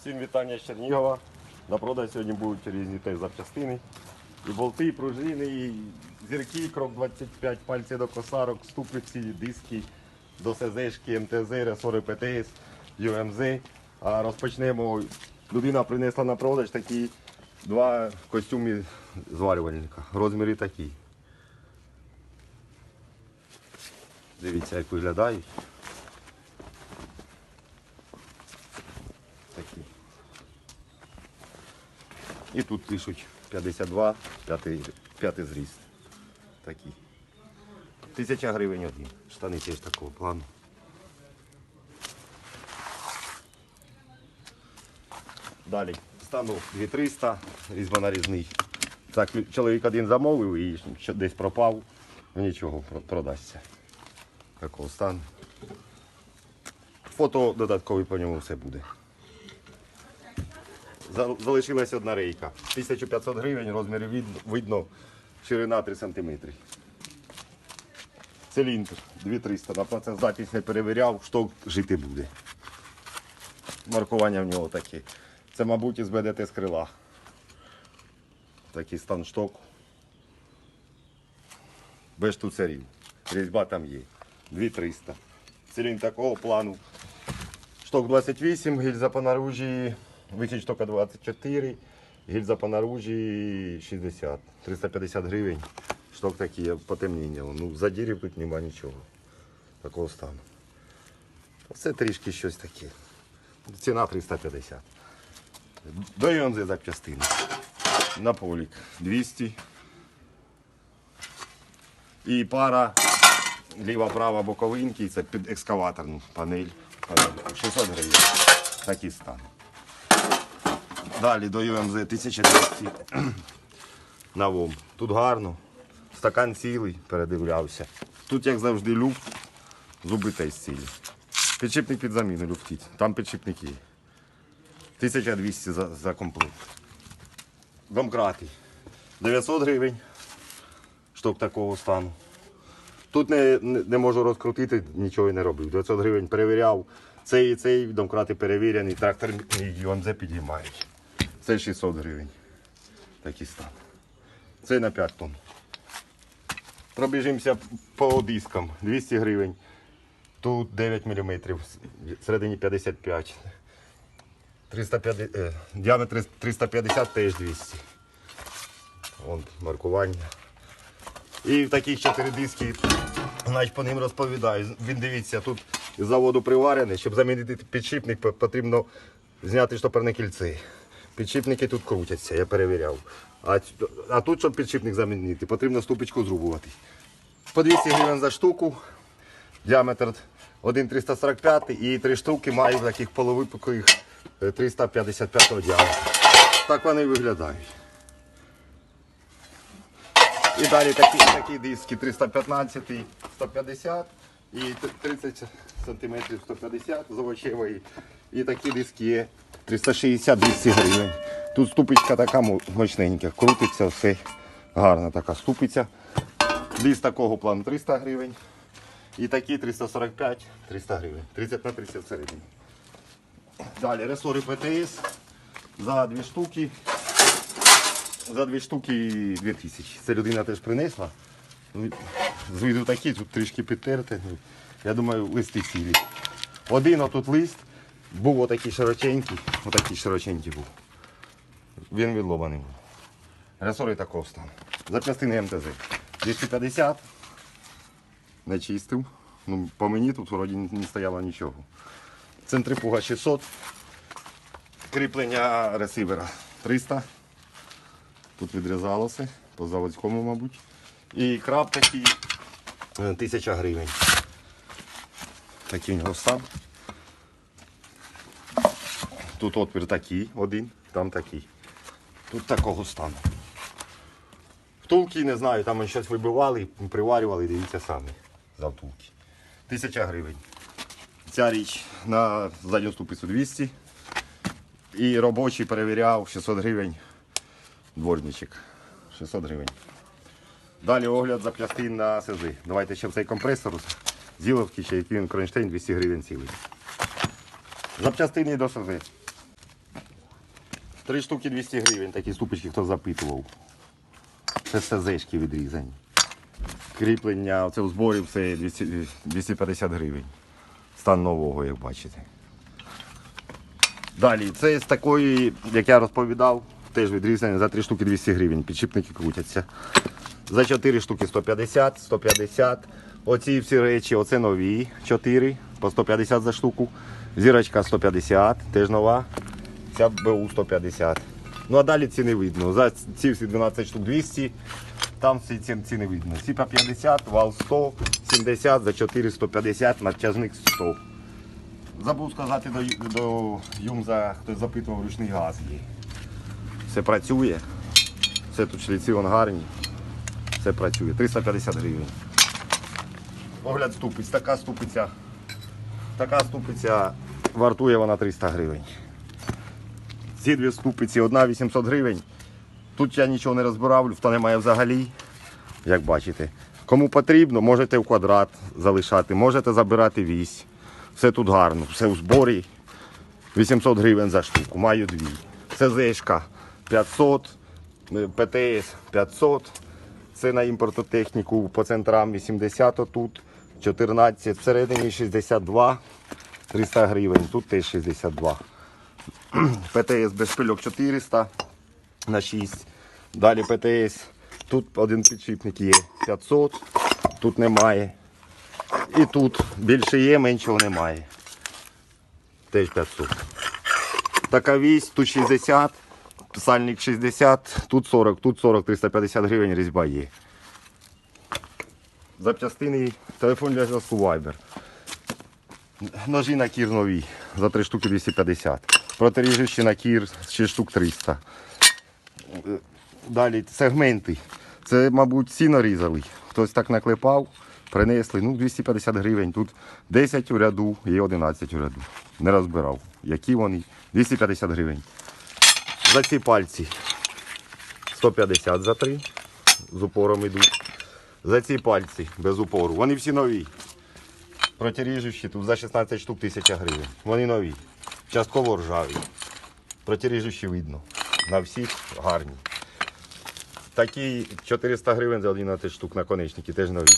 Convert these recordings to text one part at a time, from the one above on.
Всім вітання з Чернігова. На продаж сьогодні будуть різні теж запчастини. І болти, і пружини, і зірки, крок 25, пальці до косарок, ступиці, диски, до СЗшки, МТЗ, ресори ПТС, ЮМЗ. А розпочнемо. Людина принесла на продаж такі два костюми зварювальника. Розміри такі. Дивіться, як виглядають. Такі. І тут пишуть 52, п'ятий, п'ятий зріст. Такі. Тисяча гривень один. Штани теж такого плану. Далі. Станок 2300, різьба різьбонарізний. Так, чоловік один замовив і десь пропав, ну нічого, продасться. Такого стану. Фото додаткові по ньому все буде. За- Залишилась одна рейка. 1500 гривень, розміри від- видно, ширина 3 см. Циліндр 2300, на працездатність не перевіряв, шток жити буде. Маркування в нього таке. Це, мабуть, із БДТ з крила. Такий стан штоку. Без штуцерів. Різьба там є. 2300. Циліндр такого плану. Шток 28, гільза по наружі, вихід штока 24, гільза по наружі 60. 350 гривень. Шток такий, потемніння. Ну, задірів тут нема нічого. Такого стану. Це трішки щось таке. Ціна 350. До Йонзи запчастини. На полік 200. І пара ліва-права боковинки, це під екскаваторну панель. панель. 600 гривень. Такий стан. Далі до ЮМЗ 1200 на ВОМ. Тут гарно. Стакан цілий, передивлявся. Тут, як завжди, люк, зуби теж цілі. Підшипник під заміну люфтіть. Там підшипник є. 1200 за, за комплект. Домкрати. 900 гривень. Штук такого стану. Тут не, не, можу розкрутити, нічого не робив. 900 гривень перевіряв. Цей і цей домкрати перевірені, трактор і ЮМЗ підіймають. Це 600 гривень. Такий стан. Це на 5 тонн. Пробіжимося по дискам. 200 гривень. Тут 9 мм, всередині 55. 350, е, діаметр 350 теж 200. Вон маркування. І в таких чотири диски, значить, по ним розповідаю. Він дивіться, тут заводу приварений, щоб замінити підшипник, потрібно зняти штопорне кільце. Підшипники тут крутяться, я перевіряв. А, а тут, щоб підшипник замінити, потрібно ступочку зрубувати. По 200 гривень за штуку, діаметр 1,345 і три штуки маю таких половиких 355 діаметру. Так вони виглядають. І далі такі, такі диски 315, 150 і 30 см 150 з овочевої. І такі диски є 360-200 гривень. Тут ступичка така мо- мощненька, крутиться все гарна така ступиця. Диск такого плану 300 гривень. І такі 345 300 гривень. 30 на 30 всередині. Далі ресори ПТС за дві штуки за дві штуки 2000. Це людина теж принесла. Ну, З виду такі, тут трішки підтерте. Ну, Я думаю, листи цілі. Один отут лист був отакий широченький, отакий широченький був. Він відломаний був. Ресори такого стану. Запчастини МТЗ. 250. Не чистив. Ну, по мені тут вроді не стояло нічого. Центрифуга 600. Кріплення ресивера 300. Тут відрізалося, по заводському, мабуть. І краб такий е, тисяча гривень. Такий стан. Тут отвір такий один, там такий. Тут такого стану. Втулки, не знаю, там щось вибивали, приварювали, дивіться самі за втулки. Тисяча гривень. Ця річ на задню ступицю 200. І робочий перевіряв 600 гривень дворничок. 600 гривень. Далі огляд запчастин на СЗ. Давайте ще в цей компресор. Зіловки ще який він Кронштейн 200 гривень цілий. Запчастини до СЗ. Три штуки 200 гривень, такі ступочки, хто запитував. Це СЗшки відрізані. Кріплення, це в зборі все 200, 250 гривень. Стан нового, як бачите. Далі, це з такої, як я розповідав, теж відрізані за 3 штуки 200 гривень. Підшипники крутяться. За 4 штуки 150, 150. Оці всі речі, оце нові 4 по 150 за штуку. Зірочка 150, теж нова. Ця БУ 150. Ну а далі ціни видно. За ці всі 12 штук 200, там всі ціни, ціни видно. Ці по 50, вал 100, 70, за 4 150, натяжник 100. Забув сказати до, до Юмза, хтось запитував, ручний газ є. Все працює. Все тут шліці вон гарні. Все працює. 350 гривень. Огляд ступиць. Така ступиця. Така ступиця вартує вона 300 гривень. Ці дві ступиці, одна 800 гривень. Тут я нічого не розбирав, люфта немає взагалі. Як бачите. Кому потрібно, можете в квадрат залишати, можете забирати вісь. Все тут гарно, все у зборі. 800 гривень за штуку, маю дві. СЗшка 500, е, ПТС 500. Це на імпортотехніку по центрам 80 тут, 14, всередині 62, 300 гривень, тут теж 62. ПТС без шпильок 400 на 6. Далі ПТС. Тут один підшипник є 500, тут немає. І тут більше є, меншого немає. Теж 500. Така вісь, тут 60, сальник 60, тут 40, тут 40, 350 гривень різьба є. Запчастини, телефон для зв'язку Viber. Ножі на кір нові за 3 штуки 250. Протиріжучі на кір 6 штук 300. Е, Далі сегменти. Це, мабуть, сіно різали. Хтось так наклепав, принесли. Ну, 250 гривень. Тут 10 у ряду і 11 у ряду. Не розбирав. Які вони? 250 гривень. За ці пальці 150 за 3. З упором йдуть. За ці пальці без упору. Вони всі нові. Протиріжучі тут за 16 штук 1000 гривень. Вони нові. Частково ржаві. Протиріжучі видно. На всіх гарні. Такі 400 гривень за 11 штук наконечники, теж нові.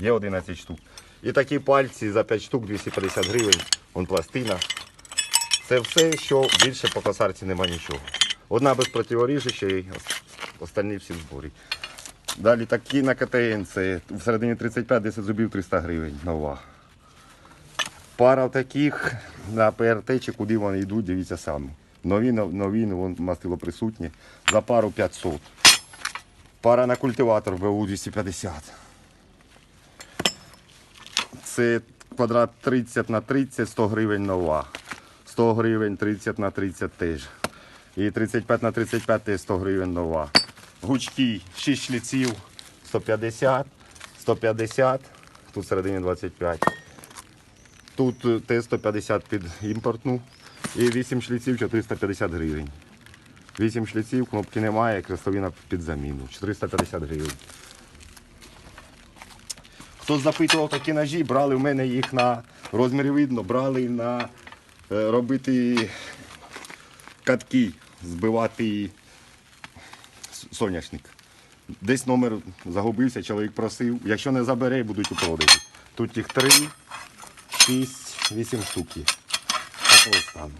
Є 11 штук. І такі пальці за 5 штук 250 гривень. Вон пластина. Це все, що більше по косарці нема нічого. Одна без противоріжуща і ос- остальні всі в зборі. Далі такі на КТН, це всередині 35, 10 зубів 300 гривень нова. Пара таких на ПРТ чи куди вони йдуть, дивіться самі. Нові, нов- нові, ну, вон мастило присутнє. За пару 500. Пара на культиватор БУ 250. Це квадрат 30 на 30, 100 гривень нова. 100 гривень 30 на 30 теж. І 35 на 35 теж 100 гривень нова. Гучки 6 шліців 150, 150, тут всередині 25. Тут е, Т-150 під імпортну і 8 шліців 450 гривень. 8 шліців, кнопки немає, крестовина під заміну. 450 гривень. Хто запитував такі ножі, брали в мене їх на розмірі видно, брали на е, робити катки, збивати соняшник. Десь номер загубився, чоловік просив. Якщо не забере, будуть у продажі. Тут їх 3, 6, 8 штук є. Такого стану.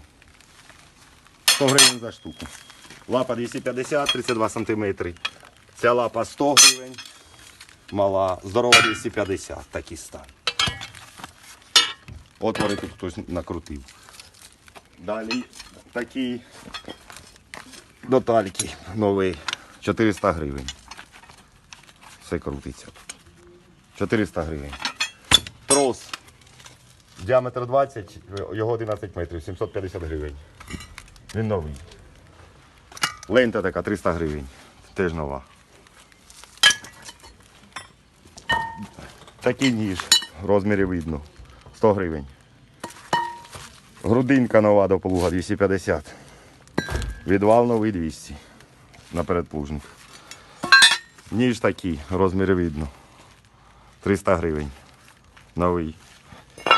100 гривень за штуку. Лапа 250, 32 сантиметри. Ця лапа 100 гривень. Мала, здорова 250, такий стан. Отвори тут хтось накрутив. Далі такі детальки нові. 400 гривень. Все крутиться 400 гривень. Трос. Діаметр 20, його 11 метрів, 750 гривень. Він новий. Лента така 300 гривень. Теж нова. Такий ніж. Розмірі видно. 100 гривень. Грудинка нова до полуга 250. Відвал новий 200 на передплужник. Ніж такий, розміри видно. 300 гривень. Новий.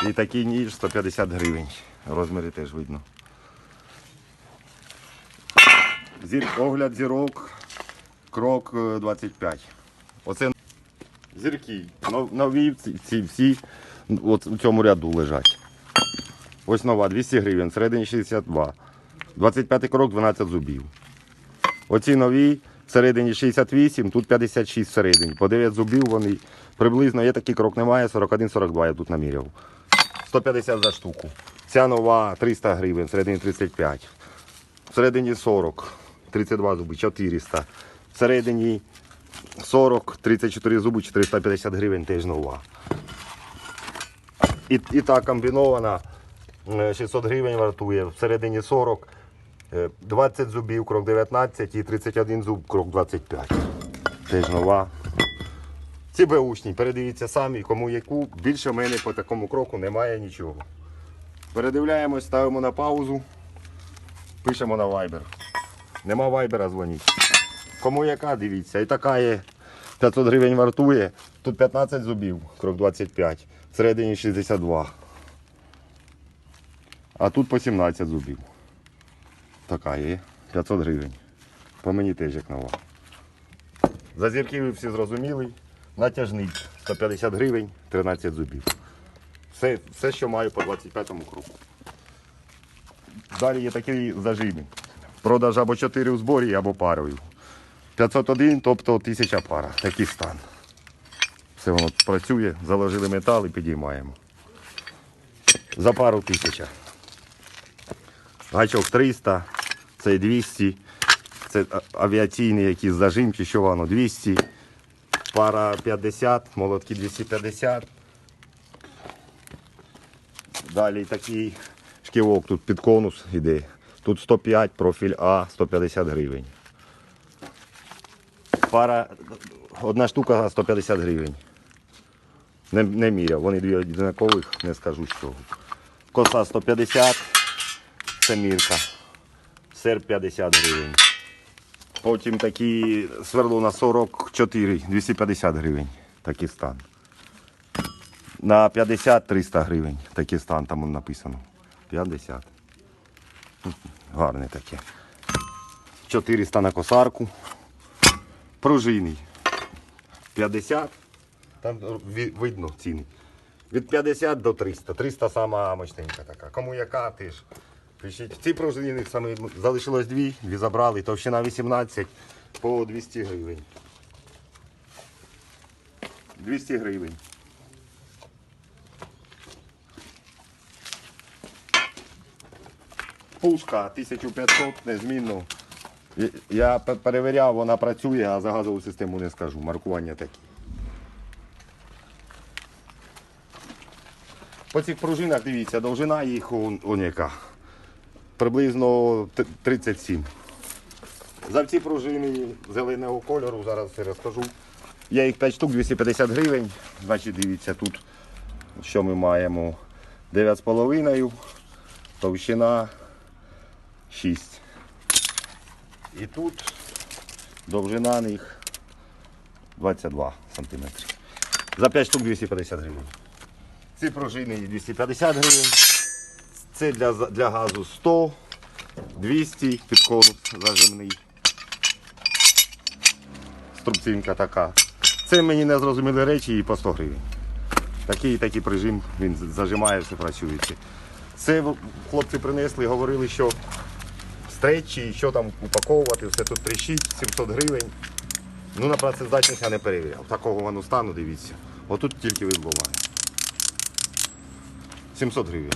І такий ніж 150 гривень. Розміри теж видно. Зір, огляд зірок, крок е, 25. Оце зірки. Нові ці, всі от у цьому ряду лежать. Ось нова 200 гривень, всередині 62. 25 крок 12 зубів. Оці нові всередині 68, тут 56 всередині. По 9 зубів вони приблизно є такий крок немає, 41-42 я тут наміряв. 150 за штуку. Ця нова 300 гривень, всередині 35. Всередині 40, 32 зуби, 400. Всередині 40, 34 зуби, 450 гривень теж нова. І, і та комбінована е, 600 гривень вартує, всередині 40, е, 20 зубів, крок 19 і 31 зуб, крок 25. Теж нова. Ці беушні, передивіться самі, кому яку. Більше в мене по такому кроку немає нічого. Передивляємось, ставимо на паузу, пишемо на Viber. Нема Viber, дзвоніть. Кому яка, дивіться. І така є 500 гривень вартує. Тут 15 зубів, крок 25. Всередині 62. А тут по 17 зубів. Така є. 500 гривень. По мені теж як нова. За зірки ви всі зрозуміли. Натяжний 150 гривень, 13 зубів. Все, все, що маю по 25-му кроку. Далі є такі зажими. Продаж або 4 у зборі, або парою. 501, тобто 1000 пара. Такий стан. Все воно працює, заложили метал і підіймаємо. За пару тисяча. Гачок 300, це 200, це а- авіаційний якийсь зажим, чи що воно 200, пара 50, молотки 250. Далі такий шківок тут під конус іде. Тут 105, профіль А, 150 гривень. Пара, одна штука 150 гривень. Не, не міряв, вони дві однакових, не скажу що. Коса 150, це мірка. Сир 50 гривень. Потім такі сверло на 44, 250 гривень. Такий стан. На 50-300 гривень. Такий стан там написано. 50. Гарне таке. 400 на косарку. Пружинний. 50. Там видно ціни. Від 50 до 300. 300 сама мощненька така. Кому яка теж. Пишіть. Ці пружини саме залишилось дві, дві забрали. Товщина 18 по 200 гривень. 200 гривень. Пушка 1500 незмінно. Я- перевіряв, вона працює, а за газову систему не скажу. Маркування такі. По цих пружинах дивіться, довжина їх он, он яка. Приблизно т- 37. За ці пружини зеленого кольору, зараз все розкажу. Я їх 5 штук, 250 гривень. Значить, дивіться, тут що ми маємо 9,5, товщина 6. І тут довжина них 22 см. За 5 штук 250 гривень. Ці пружини 250 гривень. Це для, для газу 100, 200 під конус зажимний. Струбцинка така. Це мені не зрозуміли речі і по 100 гривень. Такий такий прижим, він зажимає, все працюється. Це хлопці принесли, говорили, що стречі, що там упаковувати, все тут тріщить, 700 гривень. Ну, на працездатність я не перевіряв. Такого воно стану, дивіться. Отут тільки відбуває. 700 гривень.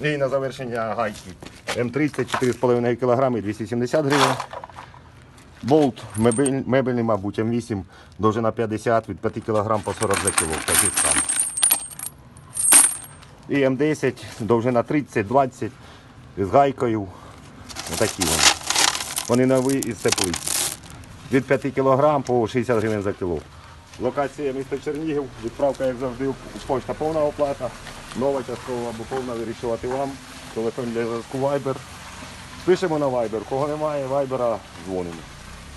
І на завершення гайки М30 4,5 кг 270 гривень. Болт мебель- мебельний, мабуть, М8, довжина 50, від 5 кг по 40 за кіло. І М10, довжина 30, 20, з гайкою. Отакі вони. Вони нові із теплиці. Від 5 кг по 60 гривень за кіло. Локація місто Чернігів, відправка, як завжди, почта повна оплата. Нова часткова або повна вирішувати вам. Телефон для зв'язку Viber. Пишемо на Viber. Кого немає, Viber дзвонимо.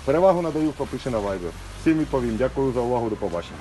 Перевагу надаю, хто пише на Viber. Всім відповім. Дякую за увагу, до побачення.